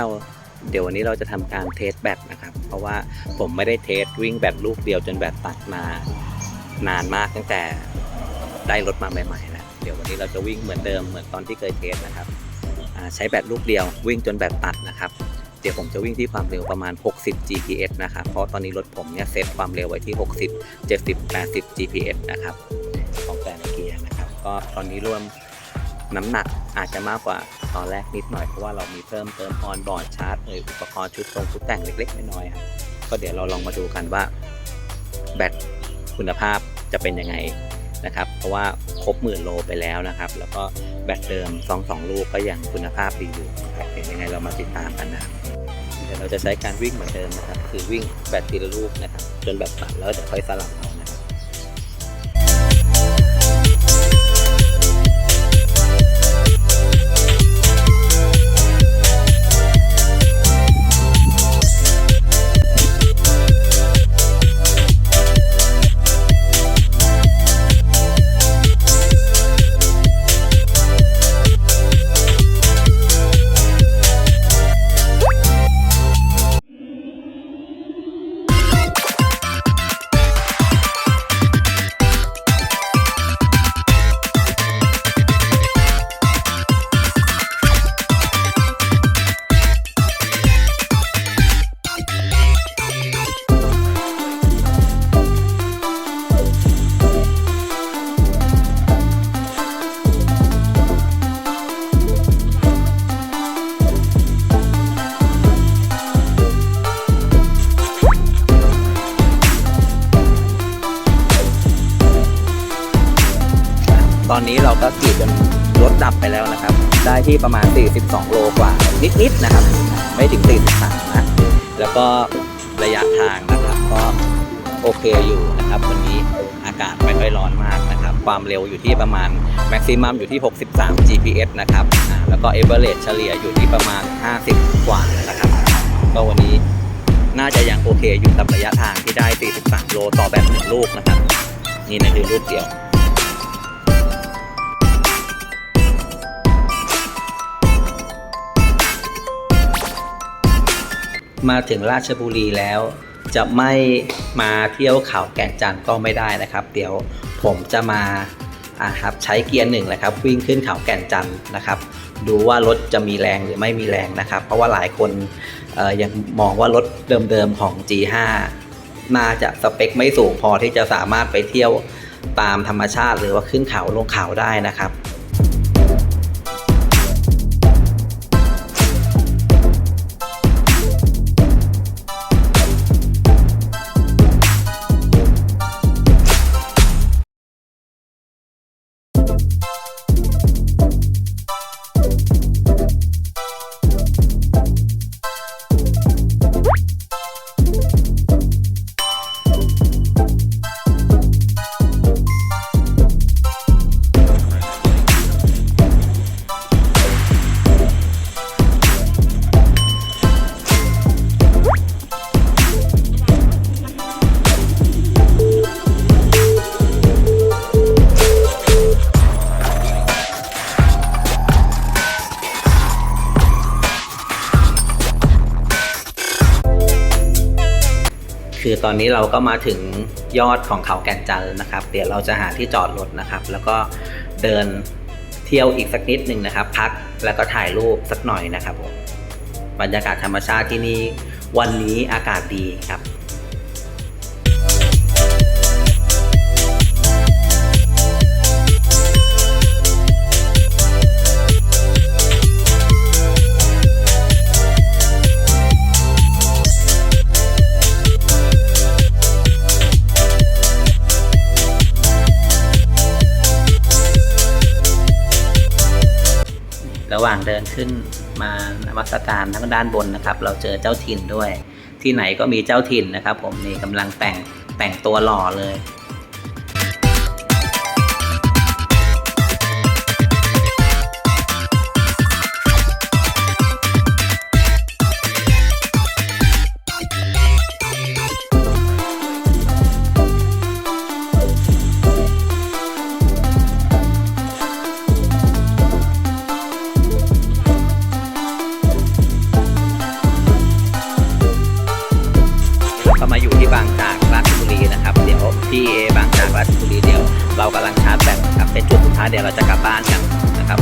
เราเดี๋ยววันนี้เราจะทำการเทสแบตนะครับ เพราะว่าผมไม่ได้เทสวิ่งแบตลูกเดียวจนแบตตัดมานานมากตั้งแต่ได้รถมาใหม่ๆแล้วเดี๋ยววันนี้เราจะวิ่งเหมือนเดิมเหมือนตอนที่เคยเทสนะครับใช้แบตลูกเดียววิ่งจนแบตตัดนะครับเดี๋ยวผมจะวิ่งที่ความเร็วประมาณ 60 GPS นะครับ เพราะตอนนี้รถผมเนี่ยเซตความเร็วไว้ที่ 60 70 80 GPS นะครับ ของแต่ละเกียร์นะครับ ก็ตอนนี้รวมน้ำหนักอาจจะมากกว่า ตอนแรกนิดหน่อยเพราะว่าเรามีเพิ่มเติมออนบอร์ดชาร์จเอ่ยอุปกรณ์ชุดตรงชุดแต่งเล็กๆน้อยๆก็เดี๋ยวเราลองมาดูกันว่าแบตคุณภาพจะเป็นยังไงนะครับ เพราะว่าครบหมื่นโลไปแล้วนะครับ แล้วก็แบตเดิม2 2ลูกก็ยังคุณภาพดีอยู่นะครับเดี๋ยวยังไงเรามาติดตามกันนะเดี๋ยวเราจะใช้การวิ่งเหมือนเดิมนะครับ คือวิ่งแบตทีละลูกนะครับ จนแบตตัดแล้วเดี๋ยวค่อยสลับเอา อนนี้เราก็กรีดจนรถดับไปแล้วนะครับ ได้ที่ประมาณ 42 โลกว่านิดๆนะครับ ไม่ถึง 43 นะ แล้วก็ระยะทางนะครับก็โอเคอยู่นะครับวันนี้อากาศไม่ค่อยร้อนมากนะครับ ความเร็วอยู่ที่ประมาณแม็กซิมัมอยู่ที่ 63 GPS นะครับแล้วก็เอเวอเรสเฉลี่ยอยู่ที่ประมาณ 50 กว่านะครับก็วันนี้น่าจะยังโอเคอยู่กับระยะทางที่ได้ 43 โลต่อแบบหนึ่งลูกนะครับ นี่นะคือลูกเดียว มาถึงราชบุรีแล้ว จะไม่มาเที่ยวเขาแก่นจันทร์ก็ไม่ได้นะครับ เดี๋ยวผมจะมาครับใช้เกียร์หนึ่งเลยครับวิ่งขึ้นเขาแก่นจันทร์นะครับ ดูว่ารถจะมีแรงหรือไม่มีแรงนะครับ เพราะว่าหลายคนยังมองว่ารถเดิมๆของ G5 น่าจะสเปคไม่สูงพอที่จะสามารถไปเที่ยวตามธรรมชาติ หรือว่าขึ้นเขาลงเขาได้นะครับ คือตอนนี้เราก็มาถึงยอดของเขาแก่นจันทร์นะครับ เดี๋ยวเราจะหาที่จอดรถนะครับ แล้วก็เดินเที่ยวอีกสักนิดหนึ่งนะครับ พักแล้วก็ถ่ายรูปสักหน่อยนะครับผมบรรยากาศธรรมชาติที่นี่วันนี้อากาศดีครับ ระหว่างเดินขึ้นมานมัสการทั้งด้านบนนะครับ เราเจอเจ้าถิ่นด้วย ที่ไหนก็มีเจ้าถิ่นนะครับ ผมนี่กำลังแต่งแต่งตัวหล่อเลย ที่บางจากราชบุรีเดี๋ยวเรากำลังชาร์จแบตครับเป็นจุดสุดท้ายเดี๋ยวเราจะกลับบ้านกันนะครับ